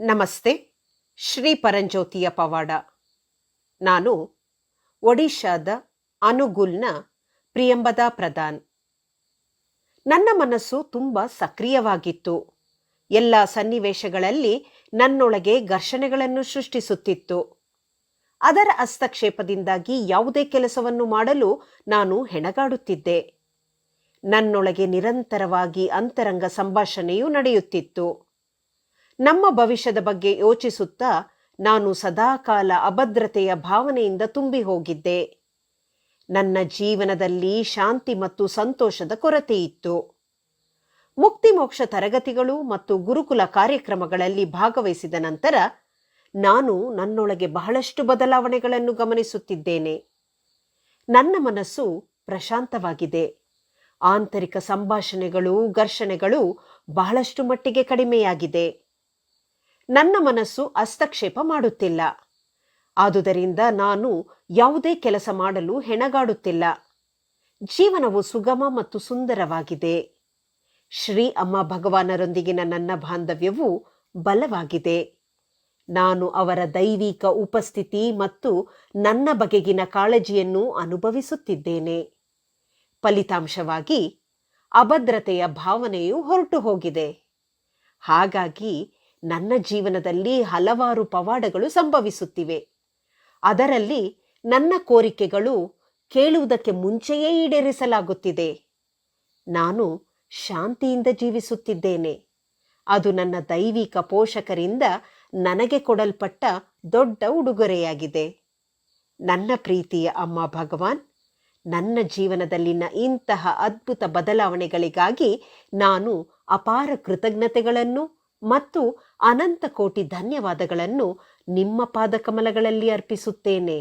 ನಮಸ್ತೆ, ಶ್ರೀ ಪರಂಜ್ಯೋತಿಯ ಪವಾಡ. ನಾನು ಒಡಿಶಾದ ಅನುಗುಲ್ನ ಪ್ರಿಯಂಬದ ಪ್ರಧಾನ್. ನನ್ನ ಮನಸ್ಸು ತುಂಬ ಸಕ್ರಿಯವಾಗಿತ್ತು. ಎಲ್ಲ ಸನ್ನಿವೇಶಗಳಲ್ಲಿ ನನ್ನೊಳಗೆ ಘರ್ಷಣೆಗಳನ್ನು ಸೃಷ್ಟಿಸುತ್ತಿತ್ತು. ಅದರ ಹಸ್ತಕ್ಷೇಪದಿಂದಾಗಿ ಯಾವುದೇ ಕೆಲಸವನ್ನು ಮಾಡಲು ನಾನು ಹೆಣಗಾಡುತ್ತಿದ್ದೆ. ನನ್ನೊಳಗೆ ನಿರಂತರವಾಗಿ ಅಂತರಂಗ ಸಂಭಾಷಣೆಯು ನಡೆಯುತ್ತಿತ್ತು. ನಮ್ಮ ಭವಿಷ್ಯದ ಬಗ್ಗೆ ಯೋಚಿಸುತ್ತಾ ನಾನು ಸದಾಕಾಲ ಅಭದ್ರತೆಯ ಭಾವನೆಯಿಂದ ತುಂಬಿ ಹೋಗಿದ್ದೆ. ನನ್ನ ಜೀವನದಲ್ಲಿ ಶಾಂತಿ ಮತ್ತು ಸಂತೋಷದ ಕೊರತೆಯಿತ್ತು. ಮುಕ್ತಿ ಮೋಕ್ಷ ತರಗತಿಗಳು ಮತ್ತು ಗುರುಕುಲ ಕಾರ್ಯಕ್ರಮಗಳಲ್ಲಿ ಭಾಗವಹಿಸಿದ ನಂತರ ನಾನು ನನ್ನೊಳಗೆ ಬಹಳಷ್ಟು ಬದಲಾವಣೆಗಳನ್ನು ಗಮನಿಸುತ್ತಿದ್ದೇನೆ. ನನ್ನ ಮನಸ್ಸು ಪ್ರಶಾಂತವಾಗಿದೆ. ಆಂತರಿಕ ಸಂಭಾಷಣೆಗಳು, ಘರ್ಷಣೆಗಳು ಬಹಳಷ್ಟು ಮಟ್ಟಿಗೆ ಕಡಿಮೆಯಾಗಿದೆ. ನನ್ನ ಮನಸ್ಸು ಹಸ್ತಕ್ಷೇಪ ಮಾಡುತ್ತಿಲ್ಲ. ಆದುದರಿಂದ ನಾನು ಯಾವುದೇ ಕೆಲಸ ಮಾಡಲು ಹೆಣಗಾಡುತ್ತಿಲ್ಲ. ಜೀವನವು ಸುಗಮ ಮತ್ತು ಸುಂದರವಾಗಿದೆ. ಶ್ರೀ ಅಮ್ಮ ಭಗವಾನರೊಂದಿಗಿನ ನನ್ನ ಬಾಂಧವ್ಯವು ಬಲವಾಗಿದೆ. ನಾನು ಅವರ ದೈವಿಕ ಉಪಸ್ಥಿತಿ ಮತ್ತು ನನ್ನ ಬಗೆಗಿನ ಕಾಳಜಿಯನ್ನು ಅನುಭವಿಸುತ್ತಿದ್ದೇನೆ. ಫಲಿತಾಂಶವಾಗಿ ಅಭದ್ರತೆಯ ಭಾವನೆಯು ಹೊರಟು ಹೋಗಿದೆ ಹಾಗಾಗಿ ನನ್ನ ಜೀವನದಲ್ಲಿ ಹಲವಾರು ಪವಾಡಗಳು ಸಂಭವಿಸುತ್ತಿವೆ. ಅದರಲ್ಲಿ ನನ್ನ ಕೋರಿಕೆಗಳು ಕೇಳುವುದಕ್ಕೆ ಮುಂಚೆಯೇ ಈಡೇರಿಸಲಾಗುತ್ತಿದೆ. ನಾನು ಶಾಂತಿಯಿಂದ ಜೀವಿಸುತ್ತಿದ್ದೇನೆ. ಅದು ನನ್ನ ದೈವಿಕ ಪೋಷಕರಿಂದ ನನಗೆ ಕೊಡಲ್ಪಟ್ಟ ದೊಡ್ಡ ಉಡುಗೊರೆಯಾಗಿದೆ. ನನ್ನ ಪ್ರೀತಿಯ ಅಮ್ಮ ಭಗವಾನ್, ನನ್ನ ಜೀವನದಲ್ಲಿನ ಇಂತಹ ಅದ್ಭುತ ಬದಲಾವಣೆಗಳಿಗಾಗಿ ನಾನು ಅಪಾರ ಕೃತಜ್ಞತೆಗಳನ್ನು ಮತ್ತು ಅನಂತ ಕೋಟಿ ಧನ್ಯವಾದಗಳನ್ನು ನಿಮ್ಮ ಪಾದಕಮಲಗಳಲ್ಲಿ ಅರ್ಪಿಸುತ್ತೇನೆ.